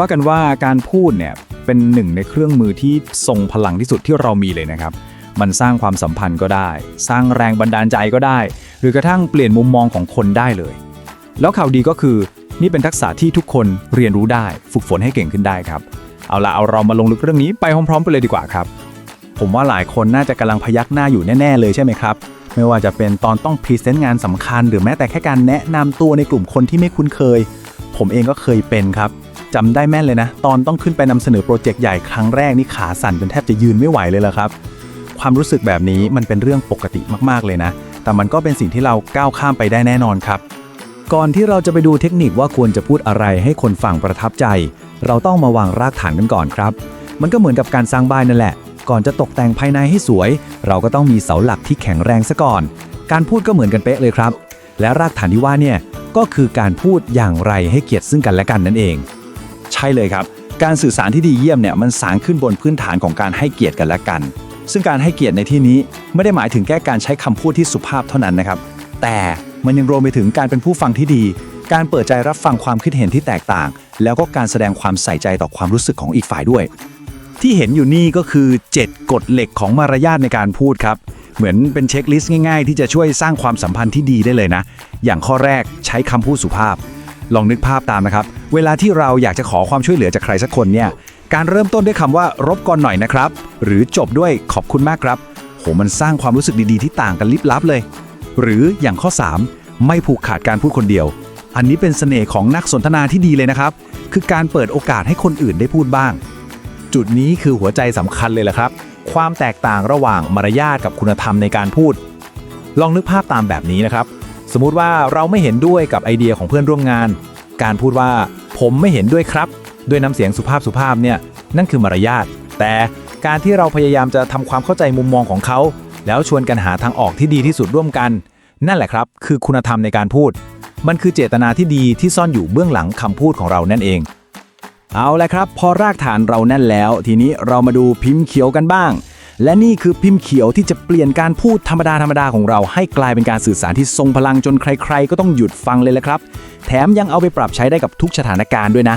ว่ากันว่าการพูดเนี่ยเป็นหนึ่งในเครื่องมือที่ทรงพลังที่สุดที่เรามีเลยนะครับ มันสร้างความสัมพันธ์ก็ได้ สร้างแรงบันดาลใจก็ได้ หรือกระทั่งเปลี่ยนมุมมองของคนได้เลย แล้วข่าวดีก็คือ นี่เป็นทักษะที่ทุกคนเรียนรู้ได้ ฝึกฝนให้เก่งขึ้นได้ครับ เอาละเอาเรามาลงลึกเรื่องนี้ไปพร้อมๆไปเลยดีกว่าครับ ผมว่าหลายคนน่าจะกำลังพยักหน้าอยู่แน่ๆเลยใช่ไหมครับไม่ว่าจะเป็นตอนต้องพรีเซนต์งานสำคัญ หรือแม้แต่แค่การแนะนำตัวในกลุ่มคนที่ไม่คุ้นเคย ผมเองก็เคยเป็นครับ จำได้แม่นเลยนะ ตอนต้องขึ้นไปนำเสนอโปรเจกต์ใหญ่ครั้งแรกนี่ขาสั่นจนแทบจะยืนไม่ไหวเลยละครับ ความรู้สึกแบบนี้มันเป็นเรื่องปกติมากๆเลยนะ แต่มันก็เป็นสิ่งที่เราก้าวข้ามไปได้แน่นอนครับ ก่อนที่เราจะไปดูเทคนิคว่าควรจะพูดอะไรให้คนฟังประทับใจ เราต้องมาวางรากฐานกันก่อนครับ มันก็เหมือนกับการสร้างบ้านนั่นแหละ ก่อนจะตกแต่งภายในให้สวย เราก็ต้องมีเสาหลักที่แข็งแรงซะก่อน การพูดก็เหมือนกันเป๊ะเลยครับ และรากฐานที่ว่าเนี่ยก็คือการพูดอย่างไรให้เกียรติซึ่งกันและกันนั่นเอง ช่เลยครับ การสื่อสารที่ดีเยี่ยมเนี่ยมันสร้างขึ้นบนพื้นฐานของการให้เกียรติกันและกัน ซึ่งการให้เกียรติในที่นี้ไม่ได้หมายถึงแค่การใช้คำพูดที่สุภาพเท่านั้นนะครับ แต่มันยังรวมไปถึงการเป็นผู้ฟังที่ดี การเปิดใจรับฟังความคิดเห็นที่แตกต่าง แล้วก็การแสดงความใส่ใจต่อความรู้สึกของอีกฝ่ายด้วย ที่เห็นอยู่นี่ก็คือ 7 กฎเหล็กของมารยาทในการพูดครับเหมือนเป็นเช็คลิสต์ง่ายๆ ที่จะช่วยสร้างความสัมพันธ์ที่ดีได้เลยนะ อย่างข้อแรกใช้คำพูดสุภาพ ลองนึกภาพตามนะครับ เวลาที่เราอยากจะขอความช่วยเหลือจากใครสักคนเนี่ย การเริ่มต้นด้วยคำว่ารบกวนหน่อยนะครับ หรือจบด้วยขอบคุณมากครับ โห มันสร้างความรู้สึกดีๆ ที่ต่างกันลิบลับเลย หรืออย่างข้อ 3 ไม่ผูกขาดการพูดคนเดียว อันนี้เป็นเสน่ห์ของนักสนทนาที่ดีเลยนะครับ คือการเปิดโอกาสให้คนอื่นได้พูดบ้าง จุดนี้คือหัวใจสำคัญเลยแหละครับ ความแตกต่างระหว่างมารยาทกับคุณธรรมในการพูด ลองนึกภาพตามแบบนี้นะครับสมมุติว่าเราไม่เห็นด้วยกับไอเดียของเพื่อนร่วมงาน การพูดว่าผมไม่เห็นด้วยครับ ด้วยน้ำเสียงสุภาพสุภาพเนี่ยนั่นคือมารยาทแต่การที่เราพยายามจะทำความเข้าใจมุมมองของเขา แล้วชวนกันหาทางออกที่ดีที่สุดร่วมกัน นั่นแหละครับ คือคุณธรรมในการพูด มันคือเจตนาที่ดีที่ซ่อนอยู่เบื้องหลังคำพูดของเรานั่นเอง เอาละครับ พอรากฐานเราแน่นแล้ว ทีนี้เรามาดูพิมพ์เขียวกันบ้าง และนี่คือพิมพ์เขียวที่จะเปลี่ยนการพูดธรรมดาธรรมดาของเรา ให้กลายเป็นการสื่อสารที่ทรงพลังจนใคร ๆ ก็ต้องหยุดฟังเลยละครับ แถมยังเอาไปปรับใช้ได้กับทุกสถานการณ์ด้วยนะ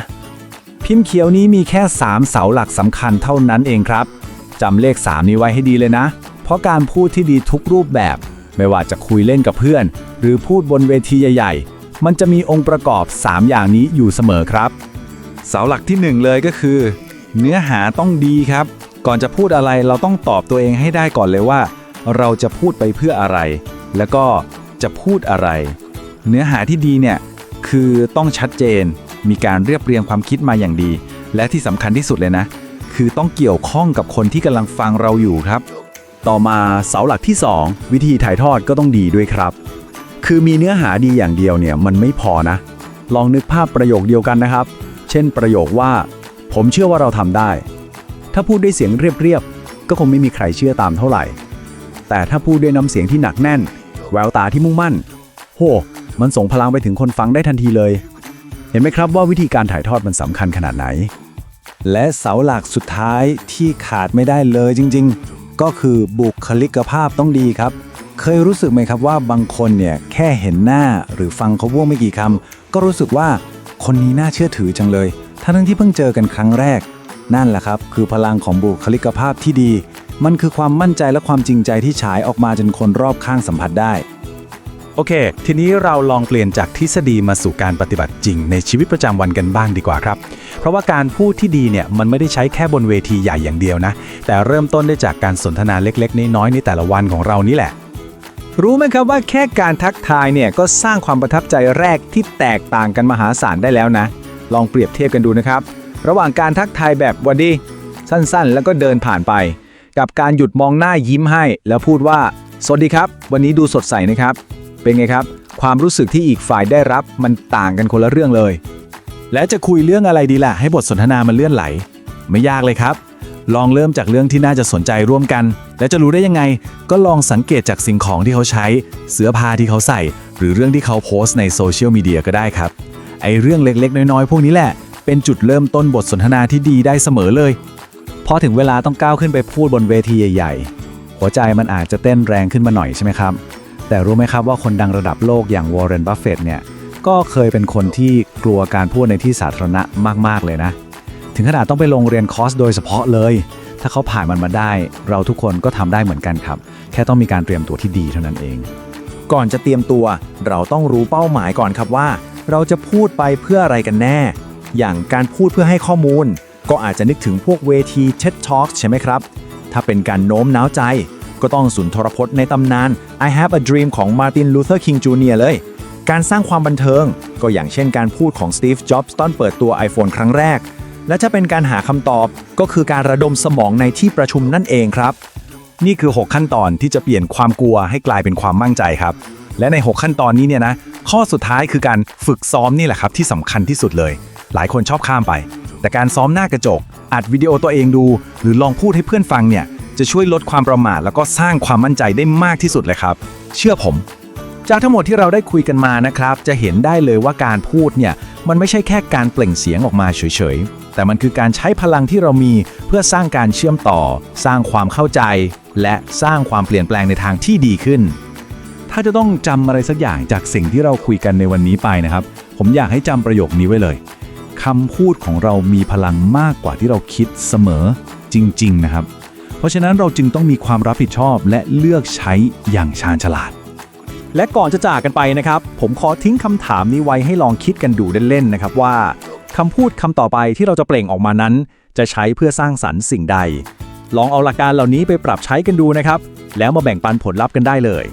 พิมพ์เขียวนี้มีแค่ 3 เสาหลักสำคัญเท่านั้นเองครับจำเลข 3 นี้ไว้ให้ดีเลยนะ เพราะการพูดที่ดีทุกรูปแบบ ไม่ว่าจะคุยเล่นกับเพื่อน หรือพูดบนเวทีใหญ่ ๆ มันจะมีองค์ประกอบ 3 อย่างนี้อยู่เสมอครับ เสาหลักที่หนึ่งเลยก็คือ เนื้อหาต้องดีครับ ก่อนจะพูดอะไรเราต้องตอบตัวเองให้ได้ก่อนเลยว่า เราจะพูดไปเพื่ออะไร แล้วก็จะพูดอะไร เนื้อหาที่ดีเนี่ยคือต้องชัดเจน มีการเรียบเรียงความคิดมาอย่างดี และที่สำคัญที่สุดเลยนะ คือต้องเกี่ยวข้องกับคนที่กำลังฟังเราอยู่ครับ ต่อมาเสาหลักที่ 2 วิธีถ่ายทอดก็ต้องดีด้วยครับ คือมีเนื้อหาดีอย่างเดียวเนี่ยมันไม่พอนะ ลองนึกภาพประโยคเดียวกันนะครับ เช่นประโยคว่า ผมเชื่อว่าเราทำได้ ถ้าพูดด้วยเสียงเรียบๆ ก็คงไม่มีใครเชื่อตามเท่าไหร่ แต่ถ้าพูดด้วยน้ำเสียงที่หนักแน่น แววตาที่มุ่งมั่น โห มันส่งพลังไปถึงคนฟังได้ทันทีเลย เห็นไหมครับว่าวิธีการถ่ายทอดมันสำคัญขนาดไหน และเสาหลักสุดท้ายที่ขาดไม่ได้เลยจริง ๆ ก็คือบุคลิกภาพต้องดีครับ เคยรู้สึกไหมครับว่าบางคนเนี่ยแค่เห็นหน้าหรือฟังเขาพูดไม่กี่คำก็รู้สึกว่าคนนี้น่าเชื่อถือจังเลย ทั้งที่เพิ่งเจอกันครั้งแรก นั่นแหละครับ คือพลังของบุคลิกภาพที่ดี มันคือความมั่นใจและความจริงใจที่ฉายออกมาจนคนรอบข้างสัมผัสได้ โอเค ทีนี้เราลองเปลี่ยนจากทฤษฎีมาสู่การปฏิบัติจริง ในชีวิตประจำวันกันบ้างดีกว่าครับ เพราะว่าการพูดที่ดีเนี่ยมันไม่ได้ใช้แค่บนเวทีใหญ่อย่างเดียวนะ แต่เริ่มต้นได้จากการสนทนาเล็กๆน้อยๆในแต่ละวันของเรานี่แหละรู้ไหมครับว่าแค่การทักทายเนี่ยก็สร้างความประทับใจแรกที่แตกต่างกันมหาศาลได้แล้วนะ ลองเปรียบเทียบกันดูนะครับ ระหว่างการทักทายแบบวันดี สั้นๆ แล้วก็เดินผ่านไป กับการหยุดมองหน้ายิ้มให้ แล้วพูดว่า สวัสดีครับ วันนี้ดูสดใสนะครับ เป็นไงครับ ความรู้สึกที่อีกฝ่ายได้รับมันต่างกันคนละเรื่องเลย และจะคุยเรื่องอะไรดีล่ะ ให้บทสนทนามันเลื่อนไหล ไม่ยากเลยครับ ลองเริ่มจากเรื่องที่น่าจะสนใจร่วมกัน และจะรู้ได้ยังไง ก็ลองสังเกตจากสิ่งของที่เขาใช้ เสื้อผ้าที่เขาใส่ หรือเรื่องที่เขาโพสต์ในโซเชียลมีเดียก็ได้ครับไอเรื่องเล็กๆ น้อยๆ พวกนี้แหละ เป็นจุดเริ่มต้นบทสนทนาที่ดีได้เสมอเลย พอถึงเวลาต้องก้าวขึ้นไปพูดบนเวทีใหญ่ ๆ หัวใจมันอาจจะเต้นแรงขึ้นมาหน่อยใช่ไหมครับ แต่รู้ไหมครับว่าคนดังระดับโลกอย่างวอร์เรน บัฟเฟตเนี่ย ก็เคยเป็นคนที่กลัวการพูดในที่สาธารณะมากๆเลยนะ ถึงขนาดต้องไปลงเรียนคอร์สโดยเฉพาะเลย ถ้าเขาผ่านมันมาได้ เราทุกคนก็ทำได้เหมือนกันครับ แค่ต้องมีการเตรียมตัวที่ดีเท่านั้นเอง ก่อนจะเตรียมตัว เราต้องรู้เป้าหมายก่อนครับว่า เราจะพูดไปเพื่ออะไรกันแน่ อย่างการพูดเพื่อให้ข้อมูล ก็อาจจะนึกถึงพวกเวที TED Talk ใช่ไหมครับ ถ้าเป็นการโน้มน้าวใจ ก็ต้องสุนทรพจน์ในตำนาน I Have a Dream ของ Martin Luther King Jr. เลย การสร้างความบันเทิง ก็อย่างเช่นการพูดของ Steve Jobs ตอนเปิดตัว iPhone ครั้งแรก และถ้าเป็นการหาคำตอบก็คือการระดมสมองในที่ประชุมนั่นเองครับ นี่คือ 6 ขั้นตอนที่จะเปลี่ยนความกลัวให้กลายเป็นความมั่นใจครับและใน 6 ขั้นตอนนี้เนี่ยนะข้อสุดท้ายคือการฝึกซ้อมนี่แหละครับที่สำคัญที่สุดเลย หลายคนชอบข้ามไป แต่การซ้อมหน้ากระจก อัดวิดีโอตัวเองดู หรือลองพูดให้เพื่อนฟังเนี่ย จะช่วยลดความประมาทแล้วก็สร้างความมั่นใจได้มากที่สุดเลยครับ เชื่อผม จากทั้งหมดที่เราได้คุยกันมานะครับ จะเห็นได้เลยว่าการพูดเนี่ย มันไม่ใช่แค่การเปล่งเสียงออกมาเฉยๆ แต่มันคือการใช้พลังที่เรามีเพื่อสร้างการเชื่อมต่อ สร้างความเข้าใจ และสร้างความเปลี่ยนแปลงในทางที่ดีขึ้น ถ้าจะต้องจำอะไรสักอย่างจากสิ่งที่เราคุยกันในวันนี้ไปนะครับ ผมอยากให้จำประโยคนี้ไว้เลย คำพูดของเรามีพลังมากกว่าที่เราคิดเสมอจริง ๆ นะครับ เพราะฉะนั้นเราจึงต้องมีความรับผิดชอบและเลือกใช้อย่างชาญฉลาด และก่อนจะจากกันไปนะครับ ผมขอทิ้งคำถามนี้ไว้ให้ลองคิดกันดูเล่นๆนะครับว่าคำพูดคำต่อไปที่เราจะเปล่งออกมานั้น จะใช้เพื่อสร้างสรรค์สิ่งใด ลองเอาหลักการเหล่านี้ไปปรับใช้กันดูนะครับ แล้วมาแบ่งปันผลลัพธ์กันได้เลย